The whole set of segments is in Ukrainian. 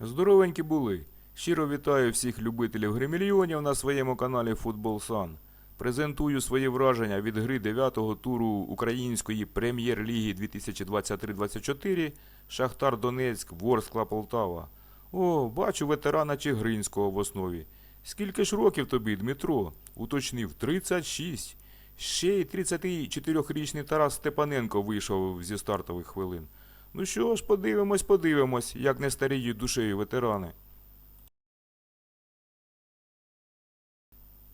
Здоровенькі були. Щиро вітаю всіх любителів гримільйонів на своєму каналі Футбол Сан. Презентую свої враження від гри 9-го туру Української прем'єр-ліги 2023-24 Шахтар Донецьк, Ворскла Полтава. О, бачу ветерана Чигринського в основі. Скільки ж років тобі, Дмитро? Уточнив 36. Ще й 34-річний Тарас Степаненко вийшов зі стартових хвилин. Ну що ж, подивимось, подивимось, як не старіють душею ветерани.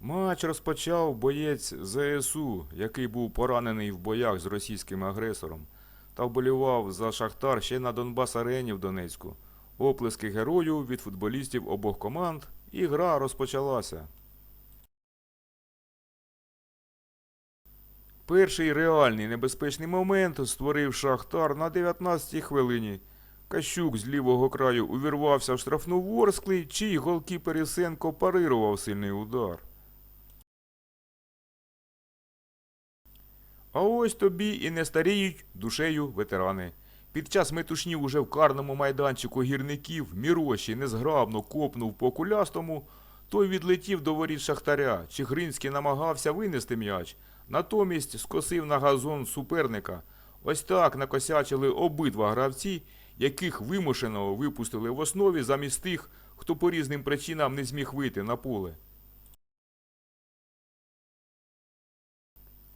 Матч розпочав боєць ЗСУ, який був поранений в боях з російським агресором, та вболівав за Шахтар ще на Донбас арені в Донецьку. Оплески герою від футболістів обох команд, і гра розпочалася. Перший реальний небезпечний момент створив Шахтар на 19-й хвилині. Кащук з лівого краю увірвався в штрафну Ворскли, чий голкіпер Ісенко парирував сильний удар. А ось тобі і не старіють душею ветерани. Під час метушні уже в карному майданчику гірників Міроші незграбно копнув по кулястому, той відлетів до воріт Шахтаря. Чигринський намагався винести м'яч, натомість скосив на газон суперника. Ось так накосячили обидва гравці, яких вимушено випустили в основі замість тих, хто по різним причинам не зміг вийти на поле.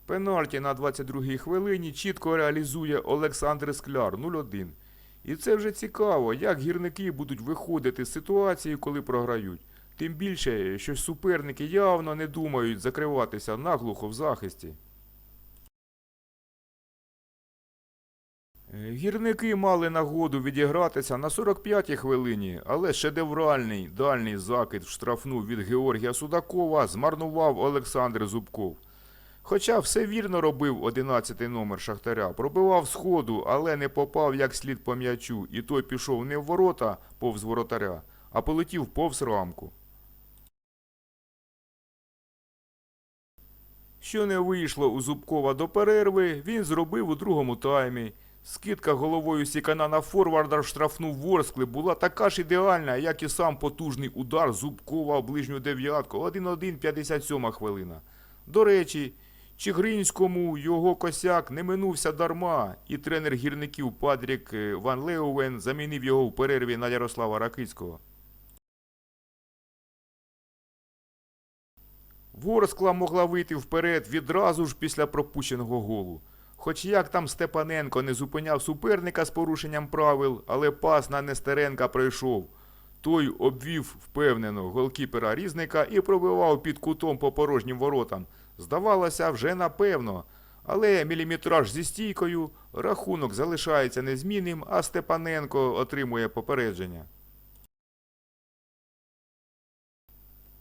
Пенальті на 22-й хвилині чітко реалізує Олександр Скляр 0-1. І це вже цікаво, як гірники будуть виходити з ситуації, коли програють. Тим більше, що суперники явно не думають закриватися наглухо в захисті. Е, Гірники мали нагоду відігратися на 45-й хвилині, але шедевральний дальній закид в штрафну від Георгія Судакова змарнував Олександр Зубков. Хоча все вірно робив 11-й номер Шахтаря, пробивав сходу, але не попав як слід по м'ячу, і той пішов не в ворота повз воротаря, а полетів повз рамку. Що не вийшло у Зубкова до перерви, він зробив у другому таймі. Скидка головою Сікана на форварда в штрафну Ворскли була така ж ідеальна, як і сам потужний удар Зубкова в ближню дев'ятку. 1-1, 57 хвилина. До речі, Чигринському його косяк не минувся дарма, і тренер гірників Падрік е, Ван Леувен замінив його в перерві на Ярослава Ракицького. Ворскла могла вийти вперед відразу ж після пропущеного голу. Хоч як там Степаненко не зупиняв суперника з порушенням правил, але пас на Нестеренка пройшов. Той обвів впевнено голкіпера різника і пробивав під кутом по порожнім воротам. Здавалося, вже напевно. Але міліметраж зі стійкою, рахунок залишається незмінним, а Степаненко отримує попередження.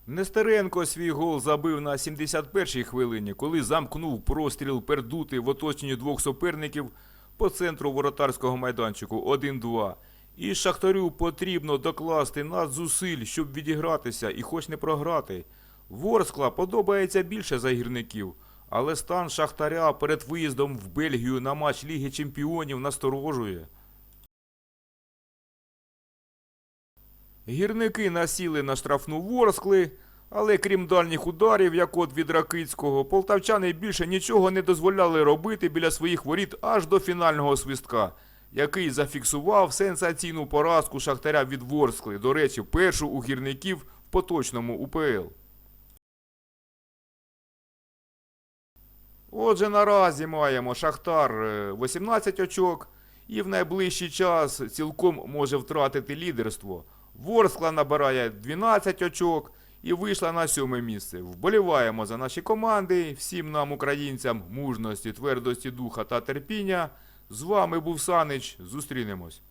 Нестеренко свій гол забив на 71-й хвилині, коли замкнув простріл пердути в оточенні двох суперників по центру воротарського майданчику 1-2. І Шахтарю потрібно докласти надзусиль, щоб відігратися і хоч не програти. Ворскла подобається більше за гірників, але стан Шахтаря перед виїздом в Бельгію на матч Ліги Чемпіонів насторожує. Гірники насіли на штрафну Ворскли, але крім дальніх ударів, як от від Ракицького, полтавчани більше нічого не дозволяли робити біля своїх воріт аж до фінального свистка, який зафіксував сенсаційну поразку Шахтаря від Ворскли, до речі, першу у гірників в поточному УПЛ. Отже, наразі маємо Шахтар е, 18 очок і в найближчий час цілком може втратити лідерство. Ворскла набирає 12 очок і вийшла на сьоме місце. Вболіваємо за наші команди, всім нам, українцям, мужності, твердості духа та терпіння. З вами був Санич. Зустрінемось.